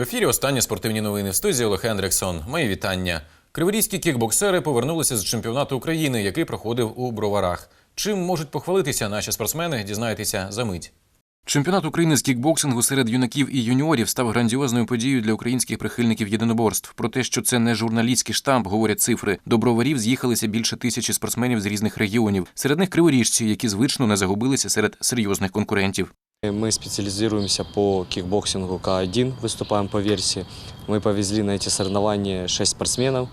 В ефірі останні спортивні новини в студії Олег Ендрексон. Мої вітання. Криворізькі кікбоксери повернулися з чемпіонату України, який проходив у Броварах. Чим можуть похвалитися наші спортсмени, дізнаєтеся за мить. Чемпіонат України з кікбоксингу серед юнаків і юніорів став грандіозною подією для українських прихильників єдиноборств. Про те, що це не журналістський штамп, говорять цифри. До броварів з'їхалися більше тисячі спортсменів з різних регіонів. Серед них криворіжці, які звично не загубилися серед серйозних конкурентів. Мы специализируемся по кикбоксингу К1, выступаем по версии. Мы повезли на эти соревнования 6 спортсменов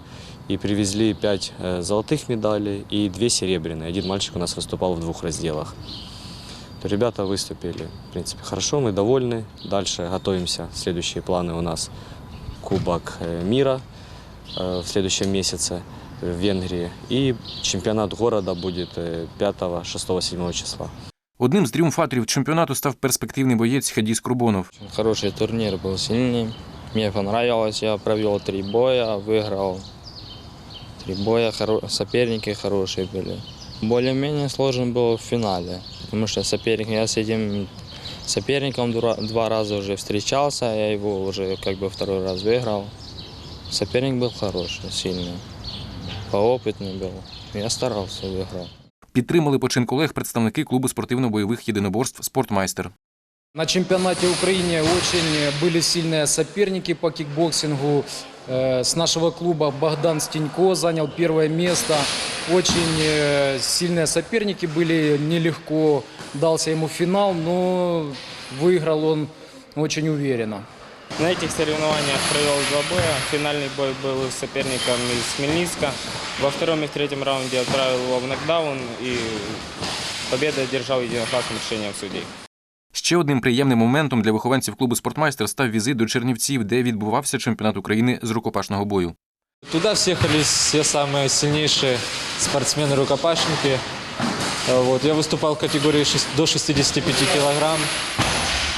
и привезли 5 э, золотых медалей и 2 серебряные. Один мальчик у нас выступал в двух разделах. То ребята выступили, в принципе, хорошо, мы довольны. Дальше готовимся. Следующие планы у нас Кубок э, мира э, в следующем месяце в Венгрии. И чемпионат города будет э, 5, 6, 7 числа. Одним з тріумфаторів чемпіонату став перспективний боєць Хадіс Крубонов. Хороший турнир был сильный. Мне понравилось. Я провел три боя, выиграл три боя. Хоро- Соперники хорошие были. Более-менее сложен был в финале, потому что соперник, я с этим соперником дура- два раза уже встречался, я его уже как бы второй раз выиграл. Соперник был хороший, сильный, поопытный был. Я старался, выиграл. Підтримали почин колег представники клубу спортивно-бойових єдиноборств Спортмайстер. На чемпионате Украины очень были сильные соперники по кикбоксингу. Э, С нашего клуба Богдан Стенько занял первое место. Очень э, сильные соперники были, нелегко дался ему финал, но выиграл он очень уверенно. На этих соревнованиях провел два боя. Финальный бой был с соперником из Хмельницка. Во втором и в третьем раунде отправил его в нокдаун и победу одержал единогласным решением судей. Ще одним приємним моментом для вихованців клубу Спортмайстер став візит до Чернівців, де відбувався чемпіонат України з рукопашного бою. Туда съехались все самые сильнейшие спортсмены-рукопашники. Э, Вот, я выступал в категории шест- до 65 килограмм.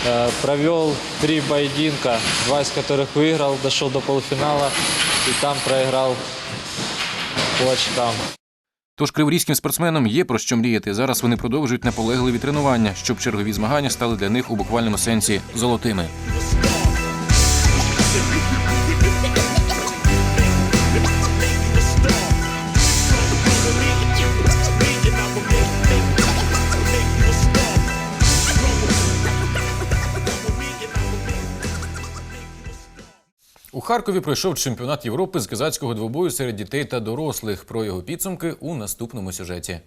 Э, Провел три поединка, два из которых выиграл, дошел до полуфинала и там проиграл по очкам. Тож криворізьким спортсменам є про що мріяти. Зараз вони продовжують наполегливі тренування, щоб чергові змагання стали для них у буквальному сенсі золотими. Харкові пройшов чемпіонат Європи з козацького двобою серед дітей та дорослих. Про його підсумки у наступному сюжеті.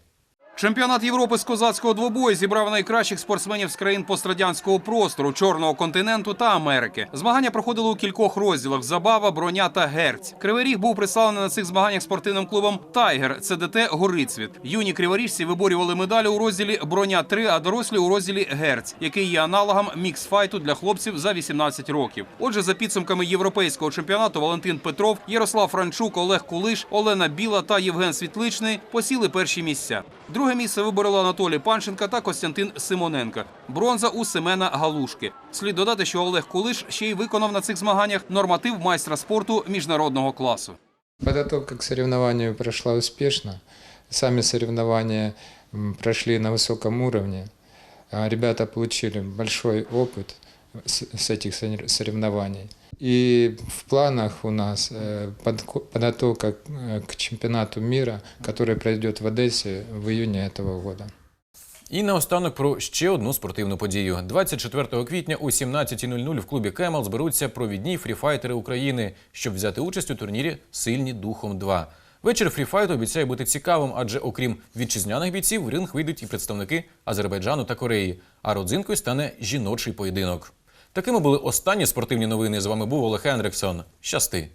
Чемпіонат Європи з козацького двобою зібрав найкращих спортсменів з країн пострадянського простору, чорного континенту та Америки. Змагання проходили у кількох розділах: забава, броня та герць. Кривий Ріг був представлений на цих змаганнях спортивним клубом Тайгер ЦДТ Горицвіт. Юні криворіжці виборювали медалі у розділі броня 3 а дорослі у розділі герць, який є аналогом мікс-файту для хлопців за 18 років. Отже, за підсумками європейського чемпіонату Валентин Петров, Ярослав Франчук, Олег Кулиш, Олена Біла та Євген Світличний посіли перші місця. Друге місце вибороли Анатолій Панченка та Костянтин Симоненко. Бронза у Семена Галушки. Слід додати, що Олег Кулиш ще й виконав на цих змаганнях норматив майстра спорту міжнародного класу. Подготовка к соревнованию прошла успешно. Сами соревнования м, прошли на высоком уровне. А Ребята получили большой опыт с с этих сорев- соревнований. И в планах у нас э, подко- подготовка э, к чемпионату мира, который пройдет в Одессе в июне этого года. І наостанок про ще одну спортивну подію. 24 квітня о 17.00 в клубі Кемел зберуться провідні фріфайтери України, щоб взяти участь у турнірі Сильні духом 2 Вечір фріфайту обіцяє бути цікавим, адже окрім вітчизняних бійців, в ринг вийдуть і представники Азербайджану та Кореї. А родзинкою стане жіночий поєдинок. Такими були останні спортивні новини. З вами був Олег Ендрексон. Щасти!